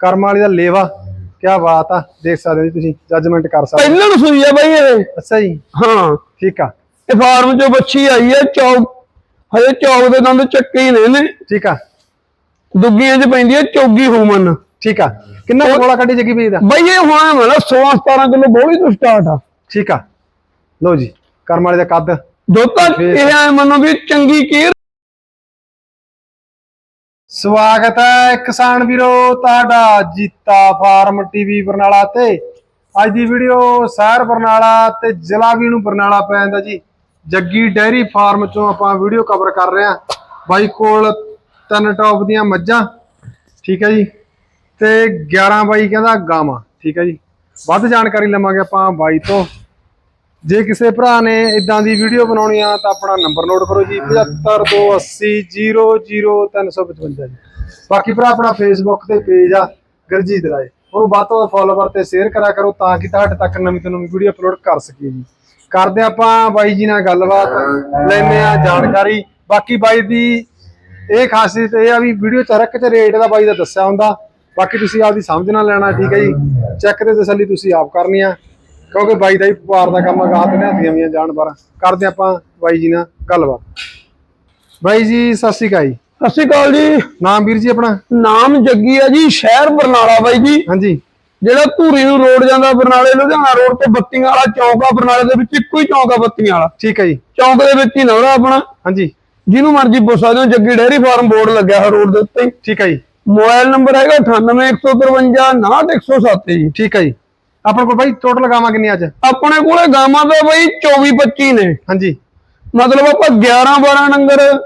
ਕਰਮ ਵਾਲੀ ਦਾ ਲੇਵਾ ਕੀ ਬਾਤ ਆ ਦੇਖ ਸਕਦੇ ਹੋ ਜੀ ਤੁਸੀਂ ਜੱਜਮੈਂਟ ਕਰ ਸਕਦੇ ਪਹਿਲਾਂ ਨੂੰ ਸੂਈ ਆ ਬਾਈ ਇਹ। ਅੱਛਾ ਜੀ। ਹਾਂ। ਠੀਕ ਆ। ਇਹ ਫਾਰਮ ਚੋਂ ਬੱਚੀ ਆਈ ਹੈ ਚੌਕ ਹਜੇ ਚੌਕ ਦੇ ਦੰਦ ਚੱਕੇ ਹੀ ਨੇ ਨੇ ਠੀਕ ਆ। ਦੁੱਗੀਆਂ 'ਚ ਪੈਂਦੀ ਹੈ ਚੌਗੀ ਹੂਮਨ। ਠੀਕ ਆ। ਕਿੰਨਾ ਬੋਲਾ ਕੱਢੀ ਜੱਗੀ ਬੀਜ ਦਾ ਬਾਈ ਇਹ ਹੋਣਾ ਮੇਰਾ 16 17 ਕਿਲੋ ਬੋਲੀ ਤੋਂ ਸਟਾਰਟ ਆ। ਠੀਕ ਆ। ਲਓ ਜੀ ਕਰਮ ਵਾਲੀ ਦਾ ਕੱਦ। ਦੋਤਾ ਇਹ ਐ ਮੰਨੋ ਵੀ ਚੰਗੀ ਕੇਅਰ ਸਵਾਗਤ ਹੈ ਕਿਸਾਨ ਵੀਰੋ, ਤੁਹਾਡਾ ਜੀਤਾ ਫਾਰਮ ਟੀਵੀ ਬਰਨਾਲਾ ਤੇ। ਅੱਜ ਦੀ ਵੀਡੀਓ ਸ਼ਹਿਰ ਬਰਨਾਲਾ ਤੇ ਜ਼ਿਲ੍ਹਾ ਵੀ ਨੂੰ ਬਰਨਾਲਾ ਪੈ ਜਾਂਦਾ ਜੀ। ਜੱਗੀ ਡੈਰੀ ਫਾਰਮ ਚੋਂ ਆਪਾਂ ਵੀਡੀਓ ਕਵਰ ਕਰ ਰਹੇ ਹਾਂ। ਬਾਈ ਕੋਲ ਤਿੰਨ ਟੌਪ ਦੀਆਂ ਮੱਝਾਂ, ਠੀਕ ਹੈ ਜੀ। ਤੇ 11 ਬਾਈ ਕਹਿੰਦਾ ਗਾਵਾਂ, ਠੀਕ ਹੈ ਜੀ। ਵੱਧ ਜਾਣਕਾਰੀ ਲਵਾਂਗੇ ਆਪਾਂ ਬਾਈ ਤੋਂ। ਜੇ ਕਿਸੇ ਭਰਾ ਨੇ ਇਦਾਂ ਦੀ ਵੀਡੀਓ ਬਣਾਉਣੀ ਆ ਤਾਂ ਆਪਣਾ ਨੰਬਰ ਨੋਟ ਕਰੋ ਜੀ 7528000355 ਜੀ। ਬਾਕੀ ਭਰਾ, ਆਪਣਾ ਫੇਸਬੁੱਕ ਤੇ ਪੇਜ ਆ ਗਰਜੀਤ ਰਾਏ। ਉਹਨੂੰ ਵੱਧ ਤੋਂ ਵੱਧ ਫੋਲੋਵਰ ਤੇ ਸ਼ੇਅਰ ਕਰਿਆ ਕਰੋ ਤਾਂ ਕਿ ਤੁਹਾਡੇ ਤੱਕ ਨਵੀਂ ਤੋਂ ਨਵੀਂ ਵੀਡੀਓ ਅਪਲੋਡ ਕਰ ਸਕੀਏ ਜੀ। ਕਰਦੇ ਆਪਾਂ ਬਾਈ ਜੀ ਨਾਲ ਗੱਲਬਾਤ ਲੈਨੇ ਆ ਜਾਣਕਾਰੀ। ਬਾਕੀ ਬਾਈ ਦੀ ਇਹ ਖਾਸੀਅਤ ਇਹ ਆ ਵੀ ਵੀਡੀਓ ਚ ਹਰ ਇੱਕ ਚ ਰੇਟ ਦਾ ਬਾਈ ਦਾ ਦੱਸਿਆ ਹੁੰਦਾ। ਬਾਕੀ ਤੁਸੀਂ ਆਪਦੀ ਸਮਝ ਨਾਲ ਲੈਣਾ, ਠੀਕ ਹੈ ਜੀ। ਚੈੱਕ ਤੇ ਤਸੱਲੀ ਤੁਸੀਂ ਆਪ ਕਰਨੀ ਆ। ਕਿਉਂਕਿ ਬਾਈ ਦਾ ਹੀ ਵਪਾਰ ਦਾ ਕੰਮ ਅਗਾਹ ਤੇ ਲਿਆਂਦੀਆਂ ਵੀਆਂ ਜਾਨਵਰਾਂ ਕਰਦੇ ਆਪਾਂ ਬਾਈ ਜੀ ਨਾਲ ਗੱਲਬਾਤ। ਬਾਈ ਜੀ ਸਤਿ ਸ਼੍ਰੀ ਅਕਾਲ ਜੀ। ਸਤਿ ਸ਼੍ਰੀ ਅਕਾਲ ਜੀ। ਨਾਮ ਵੀਰ ਜੀ ਆਪਣਾ? ਨਾਮ ਜੱਗੀ ਆ ਜੀ ਸ਼ਹਿਰ ਬਰਨਾਲਾ ਬਾਈ ਜੀ। ਹਾਂਜੀ। ਜਿਹੜਾ ਧੂਰੀ ਨੂੰ ਰੋਡ ਜਾਂਦਾ ਬਰਨਾਲੇ ਲੁਧਿਆਣਾ ਰੋਡ ਤੇ ਬੱਤੀਆਂ ਵਾਲਾ ਚੌਂਕ ਆ ਬਰਨਾਲੇ ਦੇ ਵਿੱਚ ਇੱਕੋ ਹੀ ਚੌਂਕ ਆ ਬੱਤੀਆਂ ਵਾਲਾ। ਠੀਕ ਹੈ ਜੀ। ਚੌਂਕ ਦੇ ਵਿੱਚ ਹੀ ਨਵਰਾ ਆਪਣਾ। ਹਾਂਜੀ। ਜਿਹਨੂੰ ਮਰਜ਼ੀ ਪੁੱਛ ਸਕਦੇ ਹੋ ਜੱਗੀ ਡੇਅਰੀ ਫਾਰਮ ਬੋਰਡ ਲੱਗਿਆ ਹੈ ਰੋਡ ਦੇ ਉੱਤੇ। ਠੀਕ ਹੈ ਜੀ। ਮੋਬਾਈਲ ਨੰਬਰ ਹੈਗਾ 98153 69107 ਜੀ। ਠੀਕ ਹੈ ਜੀ। ਆਪਣੇ ਕੋਲ ਬਾਈ ਟੋਟਲ ਗਾਵਾਂ ਕਿੰਨੀਆਂ ਅੱਜ? ਆਪਣੇ ਕੋਲੇ ਗਾਵਾਂ ਦਾ ਬਈ 24 25 ਨੇ। ਹਾਂਜੀ। ਮਤਲਬ ਆਪਾਂ 11 12 ਨੰਬਰ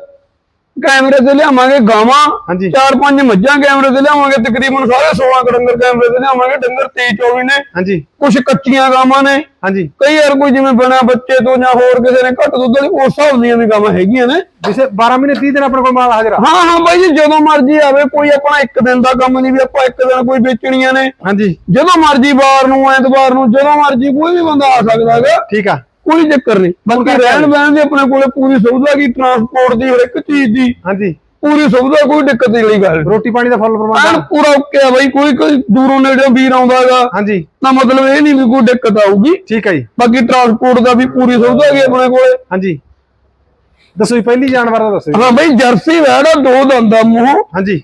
ਕੈਮਰੇ ਤੇ ਲਿਆਵਾਂਗੇ ਗਾਵਾਂ ਹਾਂਜੀ। ਚਾਰ ਪੰਜ ਮੱਝਾਂ ਕੈਮਰੇ ਤੇ ਲਿਆਵਾਂਗੇ ਤਕਰੀਬਨ ਸਾਰੇ 16 ਕੁ ਡੰਗਰ ਕੈਮਰੇ ਤੇ ਲਿਆਵਾਂਗੇ ਡੰਗਰ 23 24 ਨੇ। ਹਾਂਜੀ। ਕੁਝ ਕੱਚੀਆਂ ਗਾਵਾਂ ਨੇ। ਹਾਂਜੀ। ਕਈ ਵਾਰ ਕੋਈ ਜਿਵੇਂ ਬਿਨਾ ਬੱਚੇ ਤੋਂ ਜਾਂ ਹੋਰ ਕਿਸੇ ਨੇ ਘੱਟ ਦੁੱਧ ਵਾਲੀ ਉਸ ਹਿਸਾਬ ਦੀਆਂ ਵੀ ਗਾਵਾਂ ਹੈਗੀਆਂ ਨੇ। ਜਿਸੇ 12 ਮਹੀਨੇ 30 ਦਿਨ ਆਪਣੇ ਕੋਲ ਮਾਲ ਹਾਜ਼ਰ ਆ। ਹਾਂ ਹਾਂ ਬਾਈ ਜੀ ਜਦੋਂ ਮਰਜ਼ੀ ਆਵੇ ਕੋਈ ਆਪਣਾ ਇੱਕ ਦਿਨ ਦਾ ਕੰਮ ਨਹੀਂ ਵੀ ਆਪਾਂ ਇੱਕ ਦਿਨ ਕੋਈ ਵੇਚਣੀਆਂ ਨੇ। ਹਾਂਜੀ। ਜਦੋਂ ਮਰਜ਼ੀ ਵਾਰ ਨੂੰ ਐਤਵਾਰ ਨੂੰ ਜਦੋਂ ਮਰਜ਼ੀ ਕੋਈ ਵੀ ਬੰਦਾ ਆ ਸਕਦਾ ਹੈਗਾ। ਠੀਕ ਆ। ਕੋਈ ਚੱਕਰ ਨਹੀਂ। ਬਾਕੀ ਰਹਿਣ ਬਹਿਣ ਦੀ ਆਪਣੇ ਕੋਲੇ ਪੂਰੀ ਸੁਵਿਧਾ ਕੀ ਟਰਾਂਸਪੋਰਟ ਦੀ ਹਰ ਇੱਕ ਚੀਜ਼ ਦੀ। ਹਾਂਜੀ। ਪੂਰੀ ਸੁਵਿਧਾ ਕੋਈ ਦਿੱਕਤ ਨਹੀਂ ਵਾਲੀ ਗੱਲ ਰੋਟੀ ਪਾਣੀ ਦਾ ਫੁੱਲ ਪ੍ਰਬੰਧ ਐਨ ਆ? ਪੂਰਾ ਓਕੇ ਆ ਬਾਈ ਕੋਈ ਕੋਈ ਦੂਰੋਂ ਨੇੜਿਓਂ ਵੀਰ ਆਉਂਦਾ ਹੈਗਾ। ਹਾਂਜੀ। ਤਾਂ ਮਤਲਬ ਇਹ ਨਹੀਂ ਵੀ ਕੋਈ ਦਿੱਕਤ ਆਊਗੀ। ਠੀਕ ਹੈ ਜੀ। ਬਾਕੀ ਟਰਾਂਸਪੋਰਟ ਦਾ ਵੀ ਪੂਰੀ ਸੁਵਿਧਾ ਹੈਗੀ ਆਪਣੇ ਕੋਲੇ। ਹਾਂਜੀ। ਦੱਸੋ ਜੀ ਪਹਿਲੀ ਜਾਨਵਰ ਦਾ ਦੱਸੋ। ਹਾਂ ਬਾਈ ਜਰਸੀ ਵੈੜ ਆ ਦੋ ਦੰਦਾ ਮੂੰਹ। ਹਾਂਜੀ।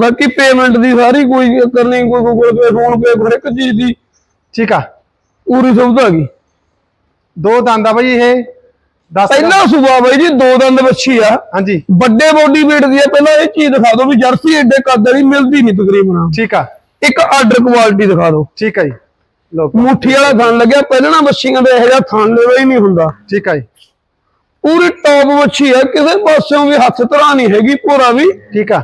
ਬਾਕੀ ਪੇਮੈਂਟ ਦੀ ਸਾਰੀ ਕੋਈ ਕਰਨੀ ਕੋਈ ਗੂਗਲ ਪੇ ਫੋਨ ਪੇ ਹਰ ਇੱਕ ਚੀਜ਼ ਦੀ। ਠੀਕ ਆ ਪੂਰੀ ਸੁਵਿਧਾ ਹੈਗੀ ਦੋ ਦੰਦ ਆ ਬਾਈ ਇਹ 10 ਪਹਿਲਾ ਸੂਆ ਬਾਈ ਜੀ ਦੋ ਦੰਦ ਬੱਚੀ ਆ। ਹਾਂਜੀ। ਵੱਡੇ ਬੋਡੀ weight ਦੀ ਆ ਪਹਿਲਾਂ ਇਹ ਚੀਜ਼ ਦਿਖਾ ਦਿਓ ਵੀ ਜਰਸੀ ਏਡੇ ਕੱਦ ਵਾਲੀ ਮਿਲਦੀ ਨਹੀਂ ਤਕਰੀਬਨ। ਠੀਕ ਆ। ਇੱਕ ਆਰਡਰ ਕੁਆਲਿਟੀ ਦਿਖਾ ਦਿਓ। ਠੀਕ ਆ ਜੀ। ਲੋ ਮੁੱਠੀ ਵਾਲਾ ਥਣ ਲੱਗਿਆ ਪਹਿਲਾਂ ਬੱਚੀਆਂ ਦੇ ਇਹੋ ਜਿਹਾ ਥਣ ਲੈਵਾ ਹੀ ਨਹੀਂ ਹੁੰਦਾ। ਠੀਕ ਆ ਜੀ। ਪੂਰੀ ਟੌਪ ਬੱਚੀ ਆ ਕਿਸੇ ਪਾਸਿਓਂ ਵੀ ਹੱਥ ਧਰਾ ਨਹੀਂ ਹੈਗੀ ਭੋਰਾ ਵੀ। ਠੀਕ ਆ।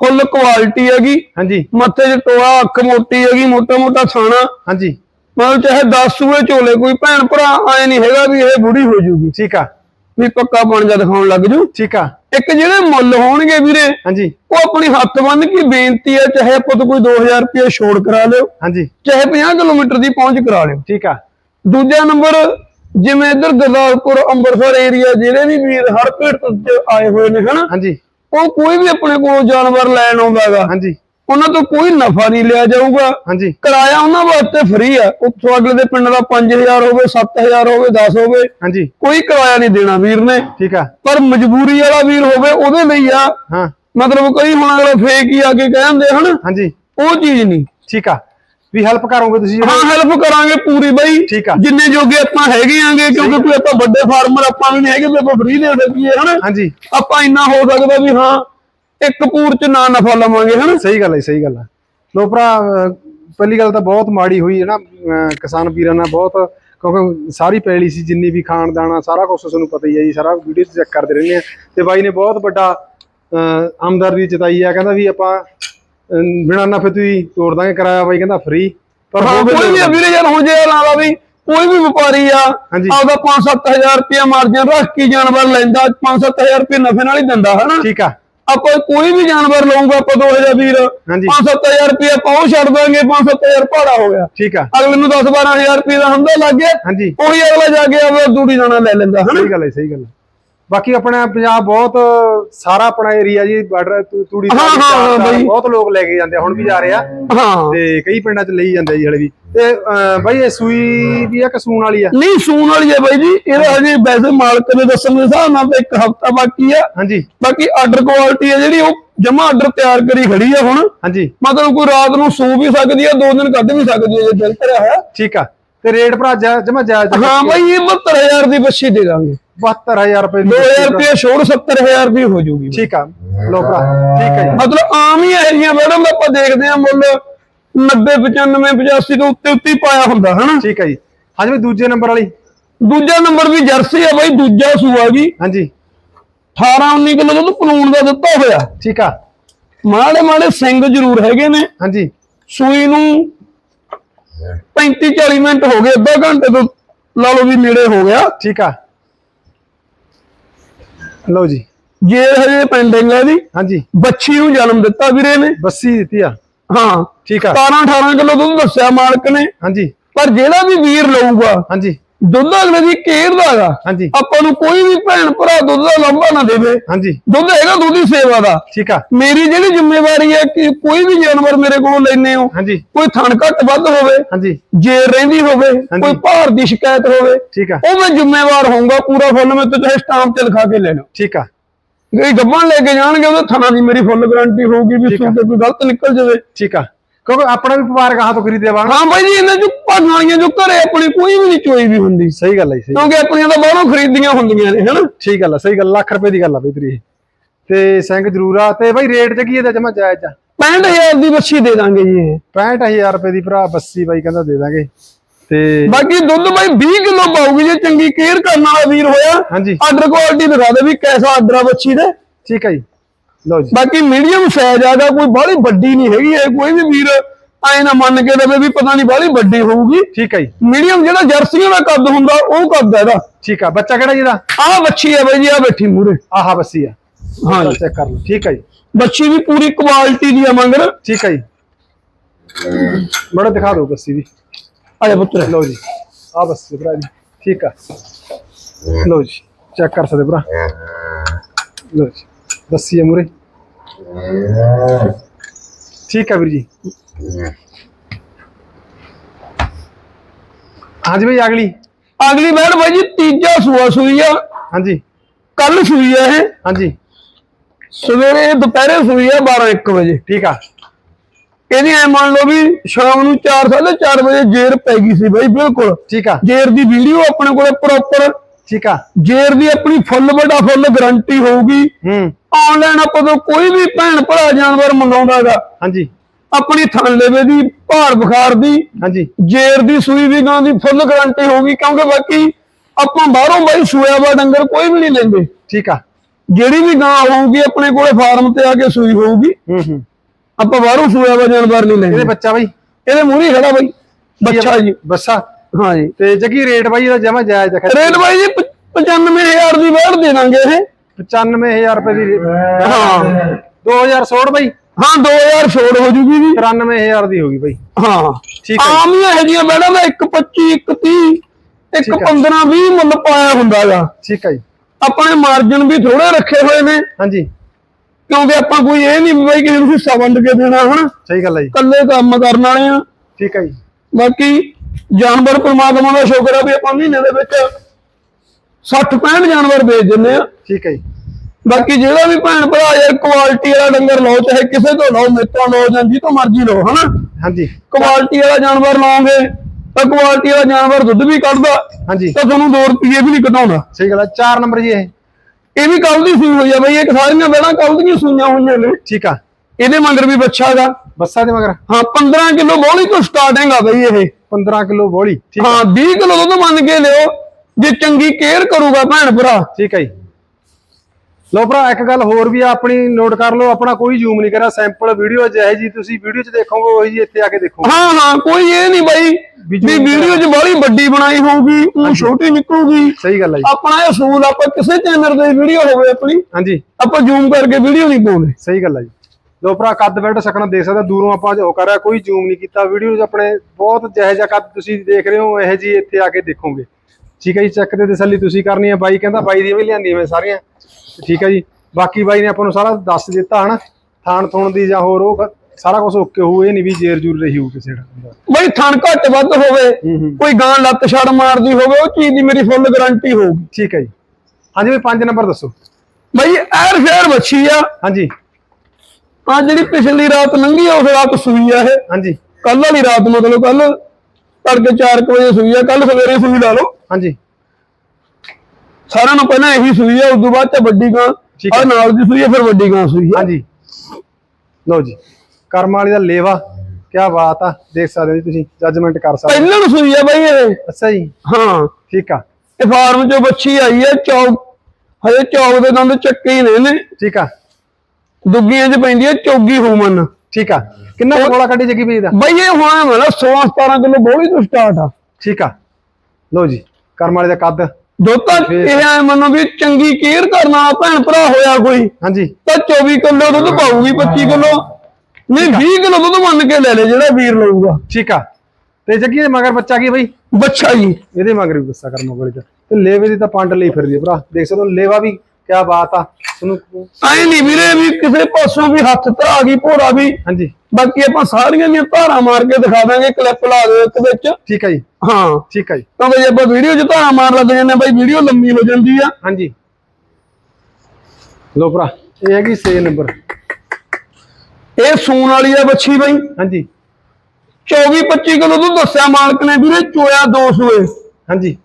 ਫੁੱਲ ਕੁਆਲਿਟੀ ਹੈਗੀ। ਹਾਂਜੀ। ਮੱਥੇ 'ਚ ਟੋਆ ਅੱਖ ਮੋਟੀ ਹੈਗੀ ਮੋਟਾ ਮੋਟਾ ਥਾਣਾ। ਹਾਂਜੀ। ਮਤਲਬ ਚਾਹੇ 10 ਸੂਏ ਝੋਲੇ ਕੋਈ ਭੈਣ ਭਰਾ ਆਏ ਨਹੀਂ ਹੈਗਾ ਵੀ ਇਹ ਬੁੜੀ ਹੋ ਜੂਗੀ। ਠੀਕ ਆ। ਵੀ ਪੱਕਾ ਬਣ ਜਾ ਦਿਖਾਉਣ ਲੱਗ ਜੂ। ਠੀਕ ਆ। ਇੱਕ ਜਿਹੜੇ ਮੁੱਲ ਹੋਣਗੇ ਵੀਰੇ ਹਾਂਜੀ। ਉਹ ਆਪਣੀ ਹੱਥ ਬੰਨ ਕੇ ਬੇਨਤੀ ਹੈ ਚਾਹੇ ਆਪਾਂ ਤੋਂ ਕੋਈ 2000 ਰੁਪਏ ਛੋੜ ਕਰਾ ਲਿਓ ਹਾਂਜੀ। ਚਾਹੇ 50 ਕਿਲੋਮੀਟਰ ਦੀ ਪਹੁੰਚ ਕਰਾ ਲਿਓ। ਠੀਕ ਆ। ਦੂਜਾ ਨੰਬਰ ਜਿਵੇਂ ਇੱਧਰ ਗੁਰਦਾਸਪੁਰ ਅੰਮ੍ਰਿਤਸਰ ਏਰੀਆ ਜਿਹੜੇ ਵੀ ਵੀਰ ਹਰ ਭੇਟ ਚ ਆਏ ਹੋਏ ਨੇ ਹਨਾ? ਹਾਂਜੀ। ਉਹ ਕੋਈ ਵੀ ਆਪਣੇ ਕੋਲ ਜਾਨਵਰ ਲੈਣ ਆਉਂਦਾ ਹੈਗਾ। ਹਾਂਜੀ। ਉਹਨਾਂ ਤੋਂ ਕੋਈ ਨਫਾ ਨਹੀਂ ਲਿਆ ਜਾਊਗਾ। ਹਾਂਜੀ। ਕਿਰਾਇਆ ਉਹਨਾਂ ਵਾਸਤੇ ਫ੍ਰੀ ਆ। ਉੱਥੋਂ ਅਗਲੇ ਦੇ ਪਿੰਡ ਦਾ 5000 ਹੋਵੇ 7000 ਹੋਵੇ 10 ਹੋਵੇ ਹਾਂਜੀ। ਕੋਈ ਕਿਰਾਇਆ ਨਹੀਂ ਦੇਣਾ ਵੀਰ ਨੇ। ਠੀਕ ਆ। ਪਰ ਮਜਬੂਰੀ ਵਾਲਾ ਵੀਰ ਹੋਵੇ ਉਹਦੇ ਲਈ ਆ। ਹਾਂ। ਮਤਲਬ ਕਈ ਹੁਣ ਅਗਲੇ ਫੇਕ ਹੀ ਆ ਕੇ ਕਹਿੰਦੇ ਹਨ ਹਾਂਜੀ। ਉਹ ਚੀਜ਼ ਨਹੀਂ। ਠੀਕ ਆ। ਵੀ ਹੈਲਪ ਕਰੋਗੇ ਤੁਸੀਂ ਹਾਂ ਹੈਲਪ ਕਰਾਂਗੇ ਪੂਰੀ ਬਈ। ਠੀਕ ਆ। ਜਿੰਨੇ ਜੋਗੇ ਆਪਾਂ ਹੈਗੇ ਆਂਗੇ ਕਿਉਂਕਿ ਕੋਈ ਆਪਾਂ ਵੱਡੇ ਫਾਰਮਰ ਆਪਾਂ ਵੀ ਨਹੀਂ ਹੈਗੇ ਵੀ ਆਪਾਂ ਫ੍ਰੀ ਦੇ ਸਕੀਏ ਹਨਾ? ਹਾਂਜੀ। ਆਪਾਂ ਇੰਨਾ ਹੋ ਸਕਦਾ ਵੀ ਹਾਂ ਇੱਕ ਪੂਰ ਚ ਨਾ ਨਫਾ ਲਵਾਂਗੇ ਹਨਾ? ਸਹੀ ਗੱਲ ਹੈ ਸਹੀ ਗੱਲ ਹੈ। ਲੋ ਭਰਾ ਪਹਿਲੀ ਗੱਲ ਤਾਂ ਬਹੁਤ ਮਾੜੀ ਹੋਈ ਹੈ ਨਾ ਕਿਸਾਨ ਵੀਰਾਂ ਨਾਲ ਬਹੁਤ ਕਿਉਂਕਿ ਸਾਰੀ ਪੈਲੀ ਸੀ ਜਿੰਨੀ ਵੀ ਖਾਣ ਦਾਣਾ ਸਾਰਾ ਕੁਝ ਤੁਹਾਨੂੰ ਪਤਾ ਹੀ ਹੈ ਜੀ ਸਾਰਾ ਵੀਡੀਓ ਚੈੱਕ ਕਰਦੇ ਰਹਿੰਦੇ ਆ। ਤੇ ਬਾਈ ਨੇ ਬਹੁਤ ਵੱਡਾ ਅਹ, ਹਮਦਰਦੀ ਜਤਾਈ ਆ ਕਹਿੰਦਾ ਵੀ ਆਪਾਂ ਬਿਨਾਂ ਨਫੇ ਤੋਂ ਹੀ ਤੋੜ ਦਾਂਗੇ ਕਰਾਇਆ ਬਾਈ ਕਹਿੰਦਾ ਫ੍ਰੀ ਪਰ ਕੋਈ ਵੀ ਵੀਰੇ ਯਾਰ ਹੁਣ ਜੇ ਲਾ ਲਾ ਵੀ ਕੋਈ ਵੀ ਵਪਾਰੀ ਆ। ਆਪਦਾ 5-7000 ਰੁਪਏ ਮਾਰਜਨ ਰੱਖ ਕੇ ਜਾਨਵਰ ਲੈਂਦਾ 5-7000 ਰੁਪਏ ਨਫੇ ਨਾਲ ਹੀ ਦਿੰਦਾ ਹਨਾ? ਠੀਕ ਆ। ਆਪਾਂ ਕੋਈ ਵੀ ਜਾਨਵਰ ਲਊਗਾ ਆਪਾਂ 2000 ਵੀਰ ਹਾਂਜੀ। 5-7000 ਰੁਪਏ ਆਪਾਂ ਉਹ ਛੱਡ ਦਾਂਗੇ 5-7000 ਭਾੜਾ ਹੋ ਗਿਆ। ਠੀਕ ਆ। ਅਗਲੇ ਨੂੰ 10-12000 ਰੁਪਏ ਦਾ ਹੰਦਾ ਲੱਗ ਗਿਆ। ਹਾਂਜੀ। ਉਹੀ ਅਗਲਾ ਜਾ ਕੇ ਆਪਦਾ ਦੂੜੀ ਦਾਣਾ ਲੈ ਲੈਂਦਾ ਹਨਾ? ਸਹੀ ਗੱਲ ਹੈ ਸਹੀ ਗੱਲ ਹੈ। ਬਾਕੀ ਆਪਣਾ ਪੰਜਾਬ ਬਹੁਤ ਸਾਰਾ ਆਪਣਾ ਏਰੀਆ ਜੀ ਬਾਰਡਰ ਤੂੜੀ। ਬਹੁਤ ਲੋਕ ਲੈ ਕੇ ਜਾਂਦੇ ਆ, ਹੁਣ ਵੀ ਜਾ ਰਹੇ ਆ। ਤੇ ਕਈ ਪਿੰਡਾਂ 'ਚ ਲਈ ਜਾਂਦੇ ਜੀ ਹਲੇ ਵੀ। ਤੇ ਬਾਈ ਇਹ ਸੂਈ ਵੀ ਆ ਕਸੂਨ ਵਾਲੀ ਆ? ਨਹੀਂ ਸੂਣ ਵਾਲੀ ਹੈ ਬਾਈ ਜੀ। ਇਹਦਾ ਹਜੇ ਵੈਸੇ ਮਾਲਕ ਦੇ ਦੱਸਣ ਦੇ ਹਿਸਾਬ ਨਾਲ ਤਾਂ ਇੱਕ ਹਫਤਾ ਬਾਕੀ ਆ। ਹਾਂਜੀ। ਬਾਕੀ ਆਰਡਰ ਕੁਆਲਿਟੀ ਹੈ ਜਿਹੜੀ ਉਹ ਜਮਾ ਆਰਡਰ ਤਿਆਰ ਕਰੀ ਖੜੀ ਆ ਹੁਣ। ਹਾਂਜੀ। ਮਤਲਬ ਕੋਈ ਰਾਤ ਨੂੰ ਸੂ ਵੀ ਸਕਦੀ ਆ ਦੋ ਦਿਨ ਕੱਢ ਵੀ ਸਕਦੀ ਹੈ ਜੇ ਦਿਲ ਕਰਿਆ ਹੋਇਆ। ਠੀਕ ਆ। ਤੇ ਰੇਟ ਭਰਾ ਜਮਾ ਜਾਇਜ਼ ਆ। ਹਾਂ ਬਾਈ ਇਹ 72000 ਦੀ ਬੱਚੀ ਦੇ ਦਾਂਗੇ। 72000 ਰੁਪਏ ਦੀ 2000 ਰੁਪਏ ਛੋੜ 70000 ਦੀ ਹੋ ਜਾਊਗੀ ਠੀਕ ਆ। ਲੋ ਭਰਾ ਠੀਕ ਹੈ ਜੀ। ਮਤਲਬ ਆਮ ਹੀ ਇਹ ਜੀਆਂ ਮੈਡਮ ਆਪਾਂ ਦੇਖਦੇ ਆ ਮੁੱਲ 90 95 85 ਤੋਂ ਉੱਤੇ ਉੱਤੇ ਪਾਇਆ ਹੁੰਦਾ ਹਨਾ? ਠੀਕ ਹੈ ਜੀ ਹਾਂਜੀ ਵੀ ਦੂਜੇ ਨੰਬਰ ਵਾਲੀ। ਦੂਜਾ ਨੰਬਰ ਵੀ ਜਰਸੀ ਆ ਬਾਈ ਦੂਜਾ ਸੂਆ ਗਈ ਹਾਂਜੀ 18 19 ਕਿਲੋ ਦੁੱਧ ਪਲੂਣ ਦਾ ਦਿੱਤਾ ਹੋਇਆ। ਠੀਕ ਆ। ਮਾੜੇ ਮਾੜੇ ਸਿੰਘ ਜ਼ਰੂਰ ਹੈਗੇ ਨੇ। ਹਾਂਜੀ ਸੂਈ ਨੂੰ 35 40 ਮਿੰਟ ਹੋ ਗਏ ਅੱਧਾ ਘੰਟੇ ਤੋਂ ਲਾ ਲਓ ਵੀ ਨੇੜੇ ਹੋ ਗਿਆ। ਠੀਕ ਆ। ਲਓ ਜੀ। ਜੇ ਹਜੇ ਪੈਂਡਿੰਗ ਹੈ ਦੀ ਹਾਂਜੀ। ਬੱਚੀ ਨੂੰ ਜਨਮ ਦਿੱਤਾ ਵੀਰੇ ਨੇ। ਬੱਸੀ ਦਿੱਤੀ ਆ। ਹਾਂ। ਠੀਕ ਆ। 17 18 ਕਿਲੋ ਦੁੱਧ ਦੱਸਿਆ ਮਾਲਕ ਨੇ। ਹਾਂਜੀ। ਪਰ ਜਿਹੜਾ ਵੀ ਵੀਰ ਲਊਗਾ ਹਾਂਜੀ। ਦੁੱਧ ਅਗਲੇ ਦੀ ਕੇਅਰ ਦਾ ਹੈਗਾ। ਹਾਂਜੀ। ਆਪਾਂ ਨੂੰ ਕੋਈ ਵੀ ਭੈਣ ਭਰਾ ਦੁੱਧ ਦਾ ਲੰਬਾ ਨਾ ਦੇਵੇ। ਹਾਂਜੀ। ਦੁੱਧ ਹੈਗਾ ਦੁੱਧ ਦੀ ਸੇਵਾ ਦਾ। ਠੀਕ ਆ। ਮੇਰੀ ਜਿਹੜੀ ਜ਼ਿੰਮੇਵਾਰੀ ਹੈ ਕਿ ਕੋਈ ਵੀ ਜਾਨਵਰ ਮੇਰੇ ਕੋਲੋਂ ਲੈਨੇ ਹੋ। ਹਾਂਜੀ। ਕੋਈ ਥਣ ਘੱਟ ਵੱਧ ਹੋਵੇ। ਹਾਂਜੀ। ਜੇਰ ਰਹਿੰਦੀ ਹੋਵੇ। ਕੋਈ ਭਾਰ ਦੀ ਸ਼ਿਕਾਇਤ ਹੋਵੇ। ਠੀਕ ਆ। ਉਹ ਮੈਂ ਜ਼ਿੰਮੇਵਾਰ ਹੋਊਂਗਾ ਪੂਰਾ ਫੁੱਲ। ਮੈਂ ਤੇ ਚਾਹੇ ਸਟਾਂਪ ਤੇ ਲਿਖਾ ਕੇ ਲੈ ਲਓ ਠੀਕ ਆ। ਜੇ ਗੱਬਾਂ ਲੈ ਕੇ ਜਾਣਗੇ ਉਹਦੇ ਥਣਾ ਦੀ ਮੇਰੀ ਫੁੱਲ ਗਾਰੰਟੀ ਹੋਊਗੀ ਵੀ ਸੂ ਤੇ ਕੋਈ ਗਲਤ ਨਿਕਲ ਜਾਵੇ। ਠੀਕ ਆ। ਕਿਉਂਕਿ ਆਪਣਾ ਵੀ ਵਪਾਰ ਗਾਹਾਂ ਤੋਂ ਖਰੀਦਿਆ ਵਾ ਹਾਂ ਬਾਈ ਜੀ ਇਹਨਾਂ ਚੋਂ ਭਰਨ ਵਾਲੀਆਂ ਜੋ ਘਰੇ ਆਪਣੀ ਕੋਈ ਵੀ ਨਹੀਂ ਚੋਈ ਵੀ ਹੁੰਦੀ। ਸਹੀ ਗੱਲ ਹੈ ਸਹੀ ਕਿਉਂਕਿ ਆਪਣੀਆਂ ਤਾਂ ਬਾਹਰੋਂ ਖਰੀਦੀਆਂ ਹੁੰਦੀਆਂ ਨੇ ਹਨਾ? ਠੀਕ ਗੱਲ ਆ ਸਹੀ ਗੱਲ ਲੱਖ ਰੁਪਏ ਦੀ ਗੱਲ ਆ ਬਈ ਤੇਰੀ। ਤੇ ਸਿੰਘ ਜ਼ਰੂਰ ਆ ਤੇ ਬਾਈ ਰੇਟ ਚ ਕੀ ਇਹਦਾ ਜਮਾ ਜਾਇਜ਼ ਆ? 65000 ਦੀ ਬੱਚੀ ਦੇ ਦਾਂਗੇ ਜੀ ਇਹ। 65000 ਰੁਪਏ ਦੀ ਭਰਾ ਬੱਸੀ ਬਾਈ ਕਹਿੰਦਾ ਦੇ ਦਾਂਗੇ। ਤੇ ਬਾਕੀ ਦੁੱਧ ਬਾਈ 20 ਕਿਲੋ ਪਾਊਗੀ ਜੇ ਚੰਗੀ ਕੇਅਰ ਕਰਨ ਵਾਲਾ ਵੀਰ ਹੋਇਆ। ਹਾਂਜੀ। ਆਰਡਰ ਕੁਆਲਿਟੀ ਦਿਖਾ ਦੇ ਵੀ ਕੈਸਾ ਆਰਡਰ ਆ ਬੱਚੀ ਦੇ। ਠੀਕ ਹੈ ਜੀ। ਲਓ ਜੀ। ਬਾਕੀ ਮੀਡੀਅਮ ਸਾਈਜ਼ ਆਗਾ ਕੋਈ ਬਾਹਲੀ ਵੱਡੀ ਨਹੀਂ ਹੈਗੀ ਇਹ ਕੋਈ ਵੀ ਵੀਰ ਐ ਨਾ ਮੰਨ ਕੇ ਦੇਵੇ ਵੀ ਪਤਾ ਨਹੀਂ ਬਾਹਲੀ ਵੱਡੀ ਹੋਊਗੀ। ਠੀਕ ਹੈ ਜੀ। ਮੀਡੀਅਮ ਜਿਹੜਾ ਜਰਸੀਆਂ ਦਾ ਕੱਦ ਹੁੰਦਾ ਉਹ ਕੱਦ ਹੈ ਇਹਦਾ। ਠੀਕ ਆ ਬੱਚਾ ਕਿਹੜਾ ਜੀ ਇਹਦਾ? ਆਹ ਬੱਚੀ ਹੈ ਬਾਈ ਜੀ ਆ ਬੈਠੀ ਮੂਰੇ ਆਹਾ ਬੱਸੀ ਆ। ਹਾਂ ਜੀ। ਚੈੱਕ ਕਰ ਲਓ। ਠੀਕ ਹੈ ਜੀ। ਬੱਚੀ ਵੀ ਪੂਰੀ ਕੁਆਲਿਟੀ ਦੀ ਆ ਮੰਗਰ। ਠੀਕ ਹੈ ਜੀ। ਬੜਾ ਦਿਖਾ ਦਿਓ ਬੱਸੀ ਵੀ ਆ ਜਾ ਪੁੱਤਰ। ਲਓ ਜੀ। ਆ ਬੱਸੀ ਭਰਾ ਜੀ। ਠੀਕ ਆ। ਲਓ ਜੀ। ਚੈੱਕ ਕਰ ਸਕਦੇ ਭਰਾ। ਲਓ ਜੀ। ਹੈ ਮੂਰੇ ਠੀਕ ਹੈ ਵੀਰ ਜੀ। ਹਾਂਜੀ ਬਈ ਅਗਲੀ। ਅਗਲੀ ਬੈਠ ਬਾਈ ਜੀ ਤੀਜਾ ਸੂਆ ਸੂਈ ਆ। ਹਾਂਜੀ। ਕੱਲ ਸੂਈ ਆ ਇਹ। ਹਾਂਜੀ। ਸਵੇਰੇ ਦੁਪਹਿਰੇ ਸੂਈ ਆ 12 1 ਵਜੇ। ਠੀਕ ਆ। ਇਹਦੀ ਐ ਮੰਨ ਲਓ ਵੀ ਸ਼ਾਮ ਨੂੰ 4 4:30 ਵਜੇ ਜੇਰ ਪੈ ਗਈ ਸੀ ਬਾਈ ਬਿਲਕੁਲ। ਠੀਕ ਆ। ਜੇਰ ਦੀ ਵੀਡੀਓ ਆਪਣੇ ਕੋਲੇ ਪ੍ਰੋਪਰ ਠੀਕ ਆ। ਜੇਰ ਦੀ ਆਪਣੀ ਫੁੱਲ ਵੱਡਾ ਫੁੱਲ ਗਾਰੰਟੀ ਹੋਊਗੀ। ਹੂੰ। ਆਨਲਾਈਨ ਆਪਾਂ ਤੋਂ ਕੋਈ ਵੀ ਭੈਣ ਭਰਾ ਜਾਨਵਰ ਮੰਗਾਉਂਦਾਗਾ ਹਾਂਜੀ। ਆਪਣੀ ਥਣ ਲੇਵੇ ਦੀ ਭਾਰ ਬੁਖਾਰ ਦੀ। ਹਾਂਜੀ। ਜੇਰ ਦੀ ਸੂਈ ਦੀ ਗਾਂ ਦੀ ਫੁੱਲ ਗਾਰੰਟੀ ਹੋਊਗੀ ਕਿਉਂਕਿ ਬਾਕੀ ਆਪਾਂ ਬਾਹਰੋਂ ਬਾਈ ਸੂਇਆ ਵਾ ਡੰਗਰ ਕੋਈ ਵੀ ਨਹੀਂ ਲੈਂਦੇ। ਠੀਕ ਆ। ਜਿਹੜੀ ਵੀ ਗਾਂ ਹੋਊਗੀ ਆਪਣੇ ਕੋਲੇ ਫਾਰਮ ਤੇ ਆ ਕੇ ਸੂਈ ਹੋਊਗੀ। ਹੂੰ ਹੂੰ। ਆਪਾਂ ਬਾਹਰੋਂ ਸੂਇਆ ਵਾ ਜਾਨਵਰ ਨਹੀਂ ਇਹਦੇ ਲੈਂਦੇ ਬੱਚਾ ਬਾਈ? ਇਹਦੇ ਮੂਹਰੇ ਖੜਾ ਬਾਈ। ਬੱਚਾ ਜੀ। ਬੱਸਾ ਹਾਂ ਜੀ ਤੇ ਜੱਗੀ ਰੇਟ ਬਾਈ ਇਹਦਾ ਜਮਾ ਜਾਇਜ਼ ਆ ਰੇਟ ਬਾਈ ਜੀ 95000 ਦੀ ਵੜ ਦੇ ਦਾਂਗੇ ਇਹ। 95000 ਰੁਪਏ ਦੀ ਹਾਂ। 2000 ਛੋੜ ਬਾਈ। ਹਾਂ 2000 ਛੋੜ ਹੋ ਜੂਗੀ ਜੀ। 93000 ਦੀ ਹੋਗੀ ਬਾਈ। ਹਾਂ। ਠੀਕ ਹੈ ਆਮ ਹੀ ਇਹੋ ਬੈਠਾ ਦਾ 125 130 ਠੀਕ ਹੈ। 115 20 ਮੁੱਲ ਪਾਇਆ ਹੁੰਦਾਗਾ ਠੀਕ ਹੈ ਜੀ। ਆਪਣੇ ਮਾਰਜਨ ਵੀ ਥੋੜੇ ਰੱਖੇ ਹੋਏ ਨੇ। ਹਾਂਜੀ। ਕਿਉਂਕਿ ਆਪਾਂ ਕੋਈ ਇਹ ਨਹੀਂ ਬਈ ਕਿਸੇ ਨੂੰ ਹਿੱਸਾ ਵੰਡ ਕੇ ਦੇਣਾ ਹਨਾ। ਸਹੀ ਗੱਲ ਹੈ ਜੀ। ਇਕੱਲੇ ਕੰਮ ਕਰਨ ਵਾਲੇ ਆ। ਠੀਕ ਹੈ ਜੀ। ਬਾਕੀ ਜਾਨਵਰ ਪ੍ਰਮਾਤਮਾ ਦਾ ਸ਼ੁਕਰ ਆ ਵੀ ਆਪਾਂ ਮਹੀਨੇ ਦੇ ਵਿੱਚ 60 65 ਜਾਨਵਰ ਵੇਚ ਦਿੰਨੇ ਆ। ਠੀਕ ਹੈ ਜੀ। ਬਾਕੀ ਜਿਹੜਾ ਵੀ ਭੈਣ ਭਰਾ ਯਾਰ ਕੁਆਲਿਟੀ ਵਾਲਾ ਡੰਗਰ ਲਓ ਚਾਹੇ ਕਿਸੇ ਤੋਂ ਲਓ ਮੇਤੋਂ ਲਓ ਜਾਂ ਜੀ ਤੋਂ ਮਰਜ਼ੀ ਲਓ ਹਨਾ? ਹਾਂਜੀ। ਕੁਆਲਿਟੀ ਵਾਲਾ ਜਾਨਵਰ ਲਾਓਗੇ ਤਾਂ ਕੁਆਲਿਟੀ ਵਾਲਾ ਜਾਨਵਰ ਦੁੱਧ ਵੀ ਕੱਢਦਾ ਹਾਂਜੀ। ਤਾਂ ਤੁਹਾਨੂੰ 2 ਰੁਪਏ ਵੀ ਨਹੀਂ ਕਢਾਉਂਦਾ। ਸਹੀ ਗੱਲ ਹੈ 4 ਨੰਬਰ ਜੀ ਇਹ। ਇਹ ਵੀ ਕੱਲ ਦੀ ਸੂਈ ਹੋਈ ਆ ਬਈ ਇਹ ਸਾਰੀਆਂ ਬੈੜਾਂ ਕੱਲ ਦੀਆਂ ਸੂਈਆਂ ਹੋਈਆਂ ਨੇ। ਠੀਕ ਆ। ਇਹਦੇ ਮਗਰ ਵੀ ਬੱਚਾ ਹੈਗਾ। ਬੱਸਾ ਦੇ ਮਗਰ? ਹਾਂ 15 ਕਿਲੋ ਬੋਲੀ ਤੋਂ ਸਟਾਰਟਿੰਗ ਆ ਬਈ ਇਹ। 15 ਕਿਲੋ ਬੋਲੀ ਹਾਂ। 20 ਕਿਲੋ ਦੁੱਧ ਮੰਨ ਕੇ ਲਿਓ ਜੇ ਚੰਗੀ ਕੇਅਰ ਕਰੂਗਾ ਭੈਣ ਭਰਾ। ਠੀਕ ਹੈ ਜੀ। ਲੋ ਭਰਾ ਇੱਕ ਗੱਲ ਹੋਰ ਵੀ ਆ ਆਪਣੀ ਨੋਟ ਕਰ ਲਓ ਆਪਣਾ ਕੋਈ ਜ਼ੂਮ ਨਹੀਂ ਕਰਾ ਸੈਂਪਲ ਵੀਡੀਓ ਜਿਹੇ ਜੀ ਤੁਸੀਂ ਵੀਡੀਓ 'ਚ ਦੇਖੋਗੇ ਉਹੀ ਜੀ ਇੱਥੇ ਆ ਕੇ ਦੇਖੋਗੇ। ਹਾਂ ਹਾਂ ਕੋਈ ਇਹ ਨਹੀਂ ਬਾਈ ਵੀ ਵੀਡੀਓ 'ਚ ਬਾਹਲੀ ਵੱਡੀ ਬਣਾਈ ਹੋਊਗੀ ਉਹ ਛੋਟੀ ਨਿਕਲੂਗੀ। ਸਹੀ ਗੱਲ ਹੈ ਜੀ। ਆਪਣਾ ਇਹ ਅਸੂਲ ਆਪਾਂ ਕਿਸੇ ਚੈਨਲ ਤੇ ਵੀਡੀਓ ਹੋਵੇ ਆਪਣੀ ਹਾਂਜੀ। ਆਪਾਂ ਜ਼ੂਮ ਕਰਕੇ ਵੀਡੀਓ ਨਹੀਂ ਪਾਉਂਦੇ। ਸਹੀ ਗੱਲ ਹੈ ਜੀ। ਲੋ ਭਰਾ ਕੱਦ ਬੈਠ ਸਕਣਾ ਦੇਖ ਸਕਦਾ ਦੂਰੋਂ ਆਪਾਂ ਜੋ ਕਰ ਰਿਹਾ ਕੋਈ ਜ਼ੂਮ ਨਹੀਂ ਕੀਤਾ ਵੀਡੀਓ 'ਚ ਆਪਣੇ ਬਹੁਤ ਜਿਹੋ ਜਿਹਾ ਕੱਦ ਤੁਸੀਂ ਦੇਖ ਰਹੇ ਹੋ ਇਹੋ ਜੀ ਇੱਥੇ ਆ ਕੇ ਦੇਖੋਗੇ। ਠੀਕ ਹੈ ਜੀ ਚੈੱਕ ਤੇ ਤਸੱਲੀ ਤੁਸੀਂ ਕਰਨੀ ਹੈ ਬਾਈ ਕਹਿੰਦਾ ਬਾਈ ਦੀਆਂ ਵੀ ਲਿਆਂਦੀਆਂ ਮੈਂ ਸਾਰੀਆਂ। ਠੀਕ ਹੈ ਜੀ ਬਾਕੀ ਬਾਈ ਨੇ ਆਪਾਂ ਨੂੰ ਸਾਰਾ ਦੱਸ ਦਿੱਤਾ ਹਨਾ? ਥਾਣ ਥੁਣ ਦੀ ਜਾਂ ਹੋਰ ਉਹ ਸਾਰਾ ਕੁਝ ਓਕੇ ਹੋਊ ਇਹ ਨਹੀਂ ਵੀ ਜੇਰ ਜੂਰ ਰਹੀ ਹੋਊ ਕਿਸੇ ਦਾ ਬਈ ਥਣ ਘੱਟ ਵੱਧ ਹੋਵੇ ਕੋਈ ਗਾਂ ਲੱਤ ਛੜ ਮਾਰਦੀ ਹੋਵੇ ਉਹ ਚੀਜ਼ ਦੀ ਮੇਰੀ ਫੁੱਲ ਗਾਰੰਟੀ ਹੋਊਗੀ। ਠੀਕ ਹੈ ਜੀ। ਹਾਂਜੀ ਬਈ 5 ਨੰਬਰ ਦੱਸੋ। ਬਈ ਐਰ ਫੇਰ ਵੱਛੀ ਆ। ਹਾਂਜੀ। ਆ ਜਿਹੜੀ ਪਿਛਲੀ ਰਾਤ ਲੰਘੀ ਆ ਉਸ ਰਾਤ ਸੂਈ ਆ ਇਹ। ਹਾਂਜੀ। ਕੱਲ ਵਾਲੀ ਰਾਤ ਮਤਲਬ ਕੱਲ ਤੜਕੇ 4 ਵਜੇ ਸੂਈ ਆ ਕੱਲ ਸਵੇਰੇ ਸੂਈ ਲਾ ਲਓ। ਹਾਂਜੀ। ਸਾਰਿਆਂ ਨੂੰ ਪਹਿਲਾਂ ਇਹੀ ਸੂਈ ਆ ਉਸ ਤੋਂ ਬਾਅਦ ਚ ਵੱਡੀ ਗਾਂ ਆ। ਨਾਲ ਦੀ ਸੂਈ ਆ ਫਿਰ ਵੱਡੀ ਗਾਂ ਸੂਈ ਆ। ਹਾਂਜੀ। ਲਓ ਜੀ ਕਰਮ ਵਾਲੀ ਦਾ ਲੇਵਾ ਕੀ ਬਾਤ ਆ ਦੇਖ ਸਕਦੇ ਹੋ ਜੀ ਤੁਸੀਂ ਜੱਜਮੈਂਟ ਕਰ ਸਕਦੇ। ਪਹਿਲਾਂ ਨੂੰ ਸੂਈ ਆ ਬਈ ਇਹ। ਅੱਛਾ ਜੀ। ਹਾਂ। ਠੀਕ ਆ। ਇਹ ਫਾਰਮ ਚੋਂ ਬੱਚੀ ਆਈ ਆ ਚੌਕ ਹਜੇ ਚੌਕ ਦੇ ਦੰਦ ਚੱਕੇ ਹੀ ਨੇ ਨੇ ਠੀਕ ਆ। ਦੁੱਗੀਆਂ 'ਚ ਪੈਂਦੀ ਆ ਚੌਗੀ ਹੂਮਨ। ਠੀਕ ਆ। ਕਿੰਨਾ ਕੁ ਗੋਲਾ ਕੱਢੀ ਜੱਗੀ ਦਾ ਬਈ ਇਹ ਹੋਣਾ ਮੇਰਾ 16 17 ਕਿਲੋ ਬੋਲੀ ਤੋਂ ਸਟਾਰਟ ਆ। ਠੀਕ ਆ। ਲਓ ਜੀ ਕਰਮ ਵਾਲੇ ਦਾ ਕੱਦ। ਤੱਕ ਇਹ ਐ ਮੰਨੋ ਵੀ ਚੰਗੀ ਕੇਅਰ ਕਰਨ ਭੈਣ ਭਰਾ ਹੋਇਆ ਕੋਈ ਹਾਂਜੀ। ਤਾਂ 24 ਕਿਲੋ ਦੁੱਧ ਪਾਊਗੀ 25 ਕਿਲੋ। ਨਹੀਂ 20 ਕਿਲੋ ਦੁੱਧ ਮੰਨ ਕੇ ਲੈ ਲੈ ਜਿਹੜਾ ਵੀਰ ਲਊਗਾ। ਠੀਕ ਆ। ਤੇ ਜੱਗੀ ਦੇ ਮਗਰ ਬੱਚਾ ਕੀ ਬਈ? ਬੱਚਾ ਜੀ ਇਹਦੇ ਮਗਰ ਵੀ ਗੁੱਸਾ ਕਰਮ ਵਾਲੇ ਦਾ ਤੇ ਲੇਵੇ ਦੀ ਤਾਂ ਪੰਡ ਲਈ ਫਿਰਦੀ ਭਰਾ। ਦੇਖ ਸਕਦੇ ਹੋ ਲੇਵਾ ਵੀ ਕੀ ਬਾਤ ਆ। ਤੁਹਾਨੂੰ ਐ ਨਹੀਂ ਵੀਰੇ ਵੀ ਕਿਸੇ ਪਾਸੋਂ ਵੀ ਹੱਥ ਧਰਾ ਗਈ ਭੋਰਾ ਵੀ। ਹਾਂਜੀ। ਬਾਕੀ ਆਪਾਂ ਸਾਰੀਆਂ ਦੀਆਂ ਧਾਰਾਂ ਮਾਰ ਕੇ ਦਿਖਾ ਦਾਂਗੇ ਕਲਿੱਪ ਲਾ ਦਿਓ ਇੱਕ ਵਿੱਚ। ਠੀਕ ਆ ਜੀ। ਹਾਂ। ਠੀਕ ਜੀ। ਕਿਉਂਕਿ ਜੇ ਆਪਾਂ ਵੀਡੀਓ 'ਚ ਧਾਰਾਂ ਮਾਰ ਲੱਗ ਜਾਂਦੇ ਹਾਂ ਬਾਈ ਵੀਡੀਓ ਲੰਮੀ ਹੋ ਜਾਂਦੀ ਆ। ਹਾਂਜੀ। ਲੋ ਭਰਾ। ਇਹ ਹੈਗੀ 6 ਨੰਬਰ। ਇਹ ਸੂਣ ਵਾਲੀ ਆ ਬੱਚੀ ਬਾਈ। ਹਾਂਜੀ। 24 25 ਕਿਲੋ ਦੁੱਧ ਦੱਸਿਆ ਮਾਲਕ ਨੇ ਵੀਰੇ ਚੋਇਆ ਦੋ ਸੂਏ। ਹਾਂਜੀ।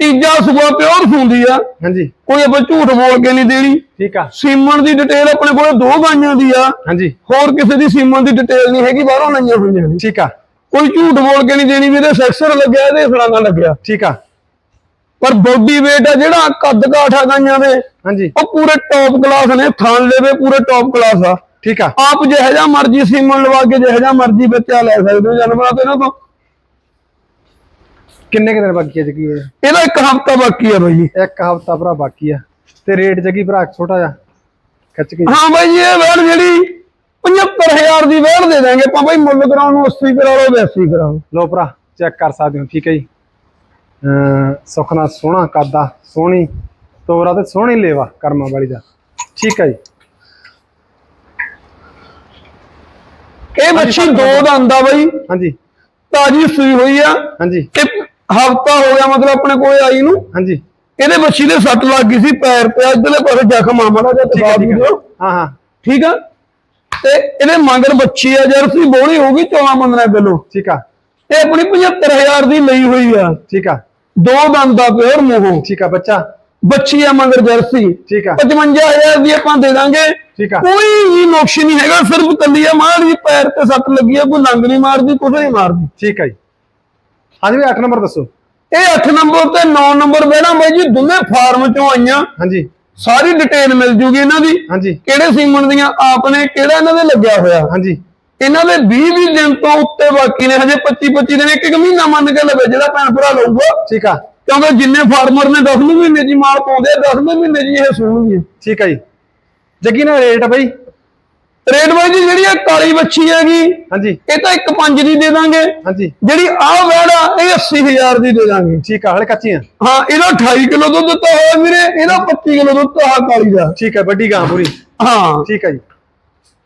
ਤੀਜਾ ਸੂਆ ਪਿਓਰ ਸੂੰਦੀ ਆ। ਹਾਂਜੀ। ਕੋਈ ਆਪਾਂ ਝੂਠ ਬੋਲ ਕੇ ਨਹੀਂ ਦੇਣੀ। ਠੀਕ ਆ। ਸੀਮਨ ਦੀ ਡਿਟੇਲ ਆਪਣੇ ਕੋਲ ਦੋ ਗਾਈਆਂ ਦੀ ਆ। ਹਾਂਜੀ। ਹੋਰ ਕਿਸੇ ਦੀ ਸੀਮਨ ਦੀ ਡਿਟੇਲ ਨਹੀਂ ਹੈਗੀ ਬਾਹਰੋਂ ਲਈਆਂ ਹੋਈਆਂ ਨੇ। ਠੀਕ ਆ। ਕੋਈ ਝੂਠ ਬੋਲ ਕੇ ਨਹੀਂ ਦੇਣੀ ਵੀ ਇਹਦੇ ਸੈਕਸਰ ਲੱਗਿਆ ਇਹਦੇ ਫਲਾਣਾ ਲੱਗਿਆ। ਠੀਕ ਆ। ਪਰ ਬੋਡੀ weight ਆ ਜਿਹੜਾ ਕੱਦ ਕਾਠਾ ਗਾਈਆਂ ਦੇ ਹਾਂਜੀ। ਉਹ ਪੂਰੇ ਟੌਪ ਕਲਾਸ ਨੇ ਥਾਣ ਲੈਵੇ ਪੂਰੇ ਟੌਪ ਕਲਾਸ ਆ। ਠੀਕ ਆ। ਆਪ ਜਿਹੋ ਜਿਹਾ ਮਰਜ਼ੀ ਸੀਮਨ ਲਵਾ ਕੇ ਜਿਹੋ ਜਿਹਾ ਮਰਜ਼ੀ ਬੱਚਾ ਲੈ ਸਕਦੇ ਹੋ ਜਨਮਾਂ ਤੋਂ ਇਹਨਾਂ ਤੋਂ। ਕਿੰਨੇ ਕੁ ਦਿਨ ਬਾਕੀ ਹੈ ਜਗੀ ਇਹ? ਇਹਦਾ ਇੱਕ ਹਫ਼ਤਾ ਬਾਕੀ ਆ ਬਾਈ। ਜੀ ਇੱਕ ਹਫਤਾ ਭਰਾ ਬਾਕੀ ਆ। ਤੇ ਰੇਟ ਜਗੀ ਭਰਾ ਛੋਟਾ ਜਿਹਾ? ਖਿੱਚ ਕੇ। ਹਾਂ ਬਾਈ ਜੀ ਇਹ ਵੈਲ ਜਿਹੜੀ 75000 ਦੀ ਵੈਲ ਦੇ ਦਾਂਗੇ ਆਪਾਂ ਬਾਈ ਮੁੱਲ ਕਰਾਉਣ ਨੂੰ 80 ਕਰਾ ਲਓ 82 ਕਰਾ ਲਓ। ਲੋ ਭਰਾ ਚੈੱਕ ਕਰ ਸਕਦੇ ਹੋ ਠੀਕ ਹੈ ਜੀ। ਅਮ ਸੁਖਨਾ ਸੋਹਣਾ ਕਾਦਾ ਸੋਹਣੀ ਤੋਰਾ ਤੇ ਸੋਹਣੀ ਲੇਵਾ ਕਰਮਾਂ ਵਾਲੀ ਦਾ। ਠੀਕ ਹੈ ਜੀ। ਇਹ ਮੱਛੀ ਦੋ ਦੰਦ ਆ ਬਾਈ। ਹਾਂਜੀ। ਤਾਜੀ ਸੂਈ ਹੋਈ ਆ। ਹਾਂਜੀ। ਤੇ ਹਫ਼ਤਾ ਹੋ ਗਿਆ ਮਤਲਬ ਆਪਣੇ ਕੋਲੇ ਆਈ ਨੂੰ। ਹਾਂਜੀ। ਇਹਦੇ ਬੱਚੀ ਦੇ ਸੱਟ ਲੱਗ ਗਈ ਸੀ ਪੈਰ ਤੇ ਇਧਰਲੇ ਪਾਸੇ ਜ਼ਖਮ ਆ ਮਾੜਾ ਜਿਹਾ ਹੈ ਦਿਖਾ ਹੈ ਦਿਓ ਹਾਂ। ਹਾਂ ਠੀਕ ਆ? ਤੇ ਇਹਦੇ ਮਗਰ ਬੱਚੀ ਆ ਜਰਸੀ ਬੋਣੀ ਹੋਊਗੀ 14 15 ਕਿਲੋ। ਠੀਕ ਆ। ਇਹ ਆਪਣੀ 75000 ਦੀ ਲਈ ਹੋਈ ਆ। ਠੀਕ ਆ। ਦੋ ਦੰਦ ਦਾ ਪਿਓਰ ਮੂੰਹੋਂ। ਠੀਕ ਆ ਬੱਚਾ। ਬੱਚੀ ਆ ਮਗਰ ਜਰਸੀ। ਠੀਕ ਆ। 55000 ਦੀ ਆਪਾਂ ਦੇ ਦਾਂਗੇ। ਠੀਕ ਆ। ਕੋਈ ਵੀ ਨੁਕਸ ਨਹੀਂ ਹੈਗਾ ਸਿਰਫ ਕੱਲੀ ਆ ਮਾਰ ਦੀ ਪੈਰ ਤੇ ਸੱਟ ਲੱਗੀ ਆ ਕੋਈ ਲੰਗ ਨਹੀਂ ਮਾਰਦੀ ਕੁਝ ਨਹੀਂ ਮਾਰਦੀ। ਠੀਕ ਆ ਜੀ। ਹਾਂਜੀ ਵੀ 8 ਨੰਬਰ ਦੱਸੋ। ਇਹ 8 ਨੰਬਰ ਤੇ 9 ਨੰਬਰ ਵੇਣਾ ਬਾਈ ਜੀ ਦੋਨੇ ਫਾਰਮ ਚੋਂ ਆਈਆਂ। ਹਾਂਜੀ। ਸਾਰੀ ਡਿਟੇਲ ਮਿਲ ਜੂਗੀ ਇਹਨਾਂ ਦੀ। ਹਾਂਜੀ। ਕਿਹੜੇ ਸੀਮਨ ਦੀਆਂ? ਆਪ ਨੇ ਕਿਹੜਾ ਇਹਨਾਂ ਦੇ ਲੱਗਿਆ ਹੋਇਆ? ਹਾਂਜੀ। ਇਹਨਾਂ ਦੇ 20 20 ਦਿਨ ਤੋਂ ਉੱਤੇ ਬਾਕੀ ਨੇ ਹਜੇ 25 25 ਦਿਨ ਇੱਕ ਇੱਕ ਮਹੀਨਾ ਮੰਨ ਕੇ ਲਵੇ ਜਿਹੜਾ ਭੈਣ ਭਰਾ ਲਊਗਾ। ਠੀਕ ਆ। ਕਿਉਂਕਿ ਜਿੰਨੇ ਫਾਰਮਰ ਨੇ 10 ਮਹੀਨੇ ਜੀ ਮਾਲ ਪਾਉਂਦੇ ਆ 10ਵੇਂ ਮਹੀਨੇ ਜੀ ਇਹ ਸੂਣਗੇ ਠੀਕ ਆ ਜੀ। ਜੱਗੀ ਨਾ ਰੇਟ ਬਈ। ਰੇਟ ਬਾਈ ਜੀ ਜਿਹੜੀ ਇਹ ਕਾਲੀ ਬੱਚੀ ਹੈਗੀ ਹਾਂਜੀ। ਇਹ ਤਾਂ ਇੱਕ ਪੰਜ ਦੀ ਦੇ ਦਾਂਗੇ। ਹਾਂਜੀ। ਜਿਹੜੀ ਆਹ ਵੈੜਾ ਇਹ 80000 ਦੀ ਦੇ ਦਾਂਗੇ। ਠੀਕ ਆ ਹਲੇ ਕੱਚੀਆਂ ਹਾਂ ਇਹਦਾ 28 ਕਿਲੋ ਦੁੱਧ ਦਿੱਤਾ ਹੋਇਆ ਵੀਰੇ ਇਹਦਾ 25 ਕਿਲੋ ਦੁੱਧ ਆ ਕਾਲੀ ਦਾ। ਠੀਕ ਆ ਵੱਡੀ ਗਾਂ ਪੂਰੀ। ਹਾਂ। ਠੀਕ ਆ ਜੀ।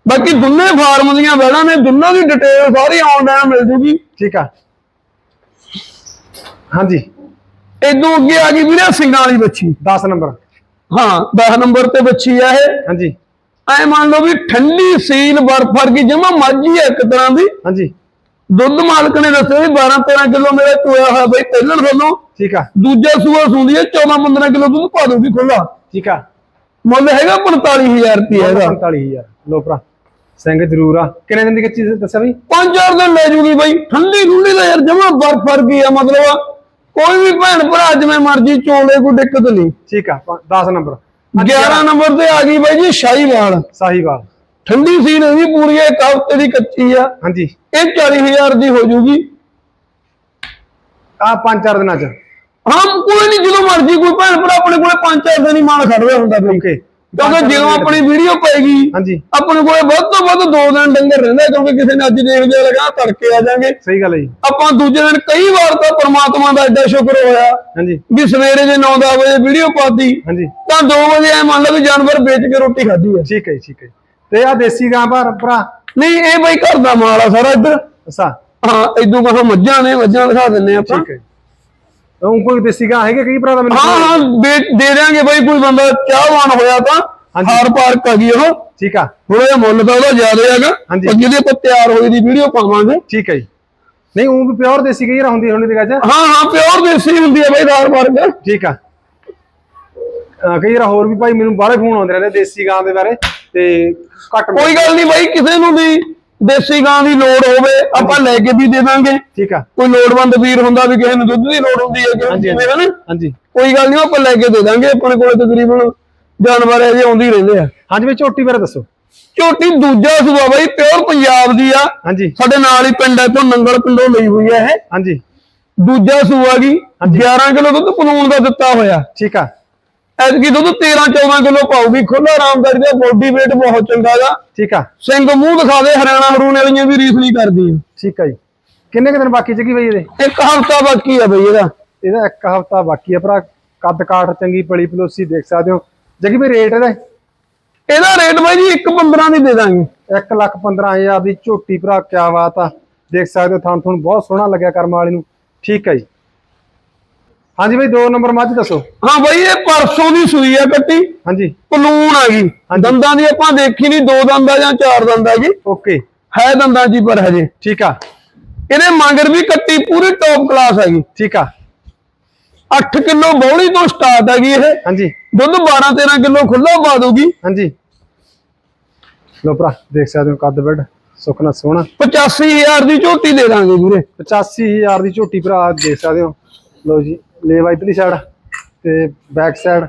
ਬਾਕੀ ਦੋਨੇ ਫਾਰਮ ਦੀਆਂ ਵੈੜਾਂ ਨੇ ਦੋਨਾਂ ਦੀ ਡਿਟੇਲ ਸਾਰੀ ਆਨਲਾਈਨ ਮਿਲ ਜੂਗੀ। ਠੀਕ ਆ। ਹਾਂਜੀ। ਇਦੋਂ ਅੱਗੇ ਆ ਗਈ ਵੀਰੇ ਸਿੰਘਾਂ ਵਾਲੀ ਬੱਚੀ 10 ਨੰਬਰ। ਹਾਂ 10 ਨੰਬਰ ਤੇ ਬੱਚੀ ਆ ਇਹ। ਹਾਂਜੀ। ਐ ਮੰਨ ਲਓ ਵੀ ਠੰਡੀ ਸੀਲ ਬਰਫ ਵਰਗੀ ਜਮਾ ਮਾਝੀ ਹੈ ਇੱਕ ਤਰ੍ਹਾਂ ਦੀ। ਹਾਂਜੀ। ਦੁੱਧ ਮਾਲਕ ਨੇ ਦੱਸਿਆ ਵੀ 12 13 ਕਿਲੋ ਮੇਰਾ ਚੋਇਆ ਹੋਇਆ ਬਈ ਪਹਿਲਣ ਵੱਲੋਂ ਠੀਕ ਆ। ਦੂਜਾ ਸੂਆ ਸੁੰਦੀ ਹੈ 14 15 ਕਿਲੋ ਦੁੱਧ ਪਾ ਦੂਗੀ ਖੁੱਲਾ ਠੀਕ ਆ। ਮੁੱਲ ਹੈਗਾ 45000 ਰੁਪਏ ਇਹਦਾ 45000 ਲੋ ਭਰਾ ਸਿੰਘ ਜ਼ਰੂਰ ਆ। ਕਿੰਨੇ ਦਿਨ ਦੀ ਕੱਚੀ ਦੱਸਿਆ ਬਈ? ਪੰਜ ਚਾਰ ਦਿਨ ਲੈ ਜੂਗੀ ਬਈ। ਠੰਡੀ ਠੰਡੀ ਦਾ ਯਾਰ ਜਮਾ ਬਰਫ ਵਰਗੀ ਆ ਮਤਲਬ ਕੋਈ ਵੀ ਭੈਣ ਭਰਾ ਜਿਵੇਂ ਮਰਜ਼ੀ ਚੋਲੇ ਕੋਈ ਦਿੱਕਤ ਨਹੀਂ। ਠੀਕ ਆ 10 ਨੰਬਰ। 11 ਨੰਬਰ ਤੇ ਆ ਗਈ ਬਾਈ ਜੀ ਸ਼ਾਹੀਵਾਲ। ਸਾਹੀਵਾਲ। ਠੰਡੀ ਸੀਲ ਇਹਦੀ ਪੂਰੀ ਹੈ, ਇੱਕ ਹਫ਼ਤੇ ਦੀ ਕੱਚੀ ਆ। ਹਾਂਜੀ। ਇਹ 40000 ਦੀ ਹੋ ਜੂਗੀ। ਆ ਪੰਜ ਚਾਰ ਦਿਨਾਂ ਚ। ਹਾਂ ਕੋਈ ਨਹੀਂ ਜਦੋਂ ਮਰਜ਼ੀ ਕੋਈ ਭੈਣ ਭਰਾ ਆਪਣੇ ਕੋਲੇ ਪੰਜ ਚਾਰ ਦਿਨ ਹੀ ਮਾਲ ਖੜਦਾ ਹੁੰਦਾ ਬਈ। ਓਕੇ। ਕਿਉਂਕਿ ਜਦੋਂ ਆਪਣੀ ਵੀਡੀਓ ਪਾਏਗੀ ਹਾਂਜੀ। ਆਪਣੇ ਕੋਲੇ ਵੱਧ ਤੋਂ ਵੱਧ ਦੋ ਦਿਨ ਡੰਗਰ ਰਹਿੰਦਾ ਕਿਉਂਕਿ ਕਿਸੇ ਨੇ ਅੱਜ ਦੇਖ ਲਿਆ ਲਗਾ ਤੜਕੇ ਆ ਜਾਾਂਗੇ। ਸਹੀ ਗੱਲ ਹੈ ਜੀ। ਆਪਾਂ ਦੂਜੇ ਦਿਨ ਕਈ ਵਾਰ ਤਾਂ ਪ੍ਰਮਾਤਮਾ ਦਾ ਐਡਾ ਸ਼ੁਕਰ ਹੋਇਆ ਹਾਂਜੀ। ਵੀ ਸਵੇਰੇ ਜੇ 9-10 ਵਜੇ ਵੀਡੀਓ ਪਾਤੀ ਹਾਂਜੀ। ਤਾਂ 2 ਵਜੇ ਐ ਮੰਨ ਲਓ ਵੀ ਜਾਨਵਰ ਵੇਚ ਕੇ ਰੋਟੀ ਖਾਧੀ ਹੈ ਠੀਕ ਹੈ ਠੀਕ ਹੈ। ਤੇ ਆ ਦੇਸੀ ਗਾਂ ਭਰ ਭਰਾ? ਨਹੀਂ ਇਹ ਬਈ ਘਰ ਦਾ ਮਾਲ ਆ ਸਾਰਾ ਇੱਧਰ। ਅੱਛਾ। ਹਾਂ ਇਦੋਂ ਕਹਾ ਮੱਝਾਂ ਨੇ ਮੱਝਾਂ ਦਿਖਾ ਦਿੰਨੇ ਆਪਾਂ। ਠੀਕ ਹੈ। ਉਹ ਕੋਈ ਦੇਸੀ ਗਾਂ ਹੈਗੇ ਕਈ ਭਰਾ ਦਾ ਮੈਨੂੰ ਹਾਂ ਹਾਂ ਦੇ ਦਿਆਂਗੇ ਬਈ ਕੋਈ ਬੰਦਾ ਚਾਹਵਾਨ ਹੋਇਆ ਤਾਂ ਹਾਂਜੀ। ਹਾਰ ਪਾਰਕ ਆ ਗਈ ਉਹ। ਠੀਕ ਆ। ਥੋੜਾ ਜਿਹਾ ਮੁੱਲ ਤਾਂ ਉਹਦਾ ਜ਼ਿਆਦਾ ਹੈਗਾ। ਹਾਂਜੀ। ਪਰ ਜਿਹਦੇ ਆਪਾਂ ਤਿਆਰ ਹੋਈ ਦੀ ਵੀਡੀਓ ਪਾਵਾਂਗੇ। ਠੀਕ ਹੈ ਜੀ। ਨਹੀਂ ਉਹ ਵੀ ਪਿਓਰ ਦੇਸੀ ਗਈ ਹੁੰਦੀ ਹੋਣੀ ਦੀ ਗੱਜ ਹਾਂ ਹਾਂ ਪਿਓਰ ਦੇਸੀ ਹੁੰਦੀ ਹੈ ਬਈ ਹਾਰ ਪਾਰਕ ਠੀਕ ਆ। ਅਹ ਕਈ ਵਾਰ ਹੋਰ ਵੀ ਭਾਈ ਮੈਨੂੰ ਬਾਹਲੇ ਫੋਨ ਆਉਂਦੇ ਰਹਿੰਦੇ ਦੇਸੀ ਗਾਂ ਦੇ ਬਾਰੇ ਤੇ ਘੱਟ ਕੋਈ ਗੱਲ ਨਹੀਂ ਬਾਈ ਕਿਸੇ ਨੂੰ ਵੀ ਦੇਸੀ ਗਾਂ ਦੀ ਲੋੜ ਹੋਵੇ ਆਪਾਂ ਲੈ ਕੇ ਵੀ ਦੇ ਦਾਂਗੇ। ਠੀਕ ਆ। ਕੋਈ ਲੋੜਵੰਦ ਵੀਰ ਹੁੰਦਾ ਵੀ ਕਿਸੇ ਨੂੰ ਦੁੱਧ ਦੀ ਲੋੜ ਹੁੰਦੀ ਹੈ ਕਿਸੇ ਨੂੰ ਹਾਂਜੀ, ਜਿਵੇਂ ਹੈ ਨਾ ਹਾਂਜੀ। ਕੋਈ ਗੱਲ ਨਹੀਂ ਆਪਾਂ ਲੈ ਕੇ ਦੇ ਦਾਂਗੇ ਆਪਣੇ ਕੋਲੇ ਤਕਰੀਬਨ ਜਾਨਵਰ ਇਹ ਆਉਂਦੇ ਹੀ ਰਹਿੰਦੇ ਆ। ਹਾਂਜੀ ਵੀ ਝੋਟੀ ਬਾਰੇ ਦੱਸੋ। ਝੋਟੀ ਦੂਜਾ ਸੂਆ ਬਾਈ ਪਿਓਰ ਪੰਜਾਬ ਦੀ ਆ। ਹਾਂਜੀ। ਸਾਡੇ ਨਾਲ ਹੀ ਪਿੰਡ ਹੈ ਤੋਂ ਨੰਗਲ ਪਿੰਡੋਂ ਲਈ ਹੋਈ ਹੈ ਇਹ। ਹਾਂਜੀ। ਦੂਜਾ ਸੂਆ ਕੀ 11 ਕਿਲੋ ਦੁੱਧ ਪਲੂਣ ਦਾ ਦਿੱਤਾ ਹੋਇਆ। ਠੀਕ ਆ। ਐਤਕੀ ਦੁੱਧ 13 14 ਕਿਲੋ ਪਾਉਗੀ ਖੁੱਲਾ ਆਰਾਮਦਾਰੀ ਦਾ ਬੋਡੀ weight ਬਹੁਤ ਚੰਗਾ ਦਾ ਠੀਕ ਆ। ਸਿੰਘ ਮੂੰਹ ਦਿਖਾ ਦੇ ਹਰਿਆਣਾ ਹਰੂਣੇ ਵਾਲੀਆਂ ਵੀ ਰੀਸ ਨਹੀਂ ਕਰਦੀ। ਠੀਕ ਆ ਜੀ। ਕਿੰਨੇ ਕੁ ਦਿਨ ਬਾਕੀ ਚ ਕੀ ਬਈ ਇਹਦੇ? ਇੱਕ ਹਫ਼ਤਾ ਬਾਕੀ ਆ ਬਈ ਇਹਦਾ। ਇਹਦਾ ਇੱਕ ਹਫਤਾ ਬਾਕੀ ਆ ਭਰਾ। ਕੱਦ ਕਾਠ ਚੰਗੀ ਪਲੀ ਪਲੋਸੀ ਦੇਖ ਸਕਦੇ ਹੋ। ਜਗੀ ਵੀ ਰੇਟ ਇਹਦਾ? ਇਹਦਾ ਰੇਟ ਬਾਈ ਜੀ 1.15 ਦੀ ਦੇ ਦਾਂਗੇ। 1 ਲੱਖ 15000 ਦੀ ਝੋਟੀ ਭਰਾ ਕਿਆ ਬਾਤ ਆ। ਦੇਖ ਸਕਦੇ ਹੋ ਥਣ ਥਣ ਬਹੁਤ ਸੋਹਣਾ ਲੱਗਿਆ ਕਰਮ ਵਾਲੀ ਨੂੰ। ਠੀਕ ਹੈ ਜੀ। ਹਾਂਜੀ ਬਈ ਦੋ ਨੰਬਰ ਮੱਝ ਦੱਸੋ। ਹਾਂ ਬਾਈ ਇਹ ਪਰਸੋਂ ਦੀ ਸੂਈ ਆ ਕੱਟੀ। ਹਾਂਜੀ। ਪਲੂਣ ਆ ਗਈ ਦੰਦਾਂ ਦੀ ਆਪਾਂ ਦੇਖੀ ਨਹੀਂ ਦੋ ਦੰਦ ਆ ਜਾਂ ਚਾਰ ਦੰਦ ਆ ਜੀ। ਓਕੇ। ਹੈ ਦੰਦਾਂ ਜੀ ਪਰ ਹਜੇ। ਠੀਕ ਆ। ਇਹਦੇ ਮਗਰ ਵੀ ਕੱਟੀ ਪੂਰੀ ਟੌਪ ਕਲਾਸ ਹੈਗੀ ਠੀਕ ਆ। 8 ਕਿਲੋ ਬੌਲੀ ਤੋਂ ਸਟਾਰਟ ਹੈਗੀ ਇਹ। ਹਾਂਜੀ। ਦੁੱਧ 12 13 ਕਿਲੋ ਖੁੱਲਾ ਪਾ ਦੂਗੀ ਹਾਂਜੀ। ਲੋ ਭਰਾ ਦੇਖ ਸਕਦੇ ਹੋ ਕੱਦ ਬੈਡ ਸੁਖਨਾ ਸੋਹਣਾ। 85000 ਦੀ ਝੋਟੀ ਦੇ ਦਾਂਗੇ ਵੀਰੇ। 85000 ਦੀ ਝੋਟੀ ਭਰਾ ਦੇਖ ਸਕਦੇ ਹੋ। ਲੋ ਜੀ ਲੇਵਾ ਇਧਰਲੀ ਸਾਈਡ ਤੇ ਬੈਕ ਸਾਈਡ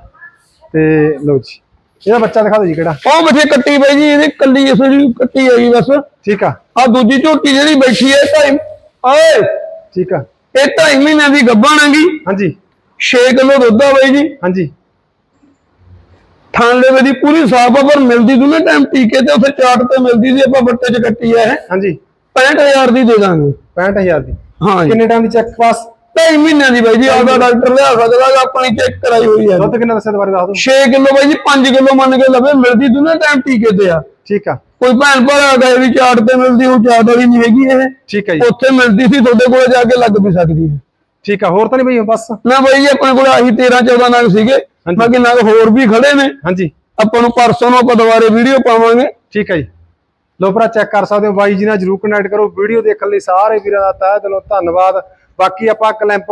ਤੇ ਲੋ ਜੀ। ਇਹਦਾ ਬੱਚਾ ਦਿਖਾ ਦਿਓ ਜੀ ਕਿਹੜਾ। ਉਹ ਬੱਚੇ ਕੱਟੀ ਬਾਈ ਜੀ ਇਹਦੀ ਕੱਲੀ ਇਸ ਜਿਹੜੀ ਕੱਟੀ ਹੈਗੀ ਬਸ। ਠੀਕ ਆ। ਆ ਦੂਜੀ ਝੋਟੀ ਜਿਹੜੀ ਬੈਠੀ ਹੈ ਢਾਈ ਓਏ ਠੀਕ ਆ। ਇਹ ਢਾਈ ਮਹੀਨਿਆਂ ਦੀ ਗੱਭਣ ਹੈਗੀ ਹਾਂਜੀ। 6 ਕਿਲੋ ਦੁੱਧ ਆ ਬਾਈ ਜੀ। ਹਾਂਜੀ। ਥਾਂ ਦੇ ਦੀ ਪੂਰੀ ਸਾਫ਼ ਆ ਪਰ ਮਿਲਦੀ ਦੋਨੇ ਟਾਈਮ ਟੀਕੇ ਤੇ ਉੱਥੇ ਚਾਟ ਤੇ ਮਿਲਦੀ ਸੀ ਆਪਾਂ ਬੱਟੇ 'ਚ ਕੱਟੀ ਆ ਇਹ। ਹਾਂਜੀ। 65000 ਦੀ ਦੇ ਦਾਂਗੇ। 65000 ਦੀ। ਹਾਂ ਕਿੰਨੇ ਟਾਈਮ ਦੀ ਚੈੱਕ ਪਾਸ ਢਾਈ ਮਹੀਨਿਆਂ ਦੀ ਬਾਈ ਜੀ ਆਪਦਾ ਡਾਕਟਰ ਲਿਆ ਸਕਦਾ ਆਪਣੀ ਚੈੱਕ ਕਰਾਈ ਹੋਈ ਹੈ ਦੁੱਧ ਕਿੰਨਾ ਦੱਸਿਆ ਦੁਬਾਰਾ ਦੱਸ ਦਿਓ। 6 ਕਿਲੋ ਬਾਈ ਜੀ 5 ਕਿਲੋ ਮੰਨ ਕੇ ਲਵੇ ਮਿਲਦੀ ਦੋਨੇ ਟਾਈਮ ਟੀਕੇ ਤੇ ਆ। ਠੀਕ ਆ। ਕੋਈ ਭੈਣ ਭਰਾ ਗਏ ਵੀ ਚਾਟ ਤੇ ਮਿਲਦੀ ਉਹ ਚਾਟ ਵਾਲੀ ਨਹੀਂ ਹੈਗੀ ਇਹ। ਠੀਕ ਆ ਜੀ। ਉੱਥੇ ਮਿਲਦੀ ਸੀ ਤੁਹਾਡੇ ਕੋਲੇ ਜਾ ਕੇ ਲੱਗ ਵੀ ਸਕਦੀ ਹੈ। ਠੀਕ ਆ ਹੋਰ ਤਾਂ ਨਹੀਂ ਬਈ ਬਸ। ਨਾ ਬਾਈ ਜੀ ਆਪਣੇ ਕੋਲ ਆਹੀ 13 14 ਨਗ ਸੀਗੇ। ਬਾਕੀ ਨਗ ਹੋਰ ਵੀ ਖੜੇ ਨੇ। ਹਾਂਜੀ। ਆਪਾਂ ਨੂੰ ਪਰਸੋਂ ਨੂੰ ਆਪਾਂ ਦੁਬਾਰੇ ਵੀਡੀਓ ਪਾਵਾਂਗੇ। ਠੀਕ ਹੈ ਜੀ। ਲੋ ਭਰਾ ਚੈੱਕ ਕਰ ਸਕਦੇ ਹੋ। ਬਾਈ ਜੀ ਨਾਲ ਜਰੂਰ ਕਨੈਕਟ ਕਰੋ। ਵੀਡੀਓ ਦੇਖਣ ਲਈ ਸਾਰੇ ਵੀਰਾਂ ਦਾ ਤਹਿ ਦਿਲੋਂ ਧੰਨਵਾਦ। ਬਾਕੀ ਆਪਾਂ ਕਲੈਂਪ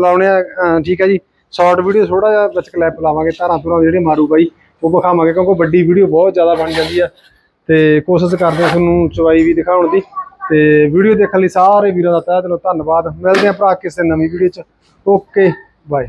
ਲਾਉਣੇ ਆ ਠੀਕ ਹੈ ਜੀ। ਸ਼ਾਰਟ ਵੀਡੀਓ ਥੋੜਾ ਜਿਹਾ ਵਿੱਚ ਕਲੈਂਪ ਲਾਵਾਂਗੇ, ਧਾਰਾਂ ਧੁਰਾਂ ਜਿਹੜੇ ਮਾਰੂ ਬਾਈ, ਉਹ ਵਿਖਾਵਾਂਗੇ, ਕਿਉਂਕਿ ਵੱਡੀ ਵੀਡੀਓ ਬਹੁਤ ਜ਼ਿਆਦਾ ਬਣ ਜਾਂਦੀ ਆ। ਤੇ ਕੋਸ਼ਿਸ਼ ਕਰਦੇ ਆ ਤੁਹਾਨੂੰ ਚਵਾਈ ਵੀ ਦਿਖਾਉਣ ਦੀ। ਤੇ ਵੀਡੀਓ ਦੇਖਣ ਲਈ ਸਾਰੇ ਵੀਰਾਂ ਦਾ ਤਹਿ ਦਿਲੋਂ ਧੰਨਵਾਦ। ਮਿਲਦੇ ਆ ਭਰਾ ਕਿਸੇ ਨਵੀਂ ਵੀਡੀਓ 'ਚ। Okay, bye.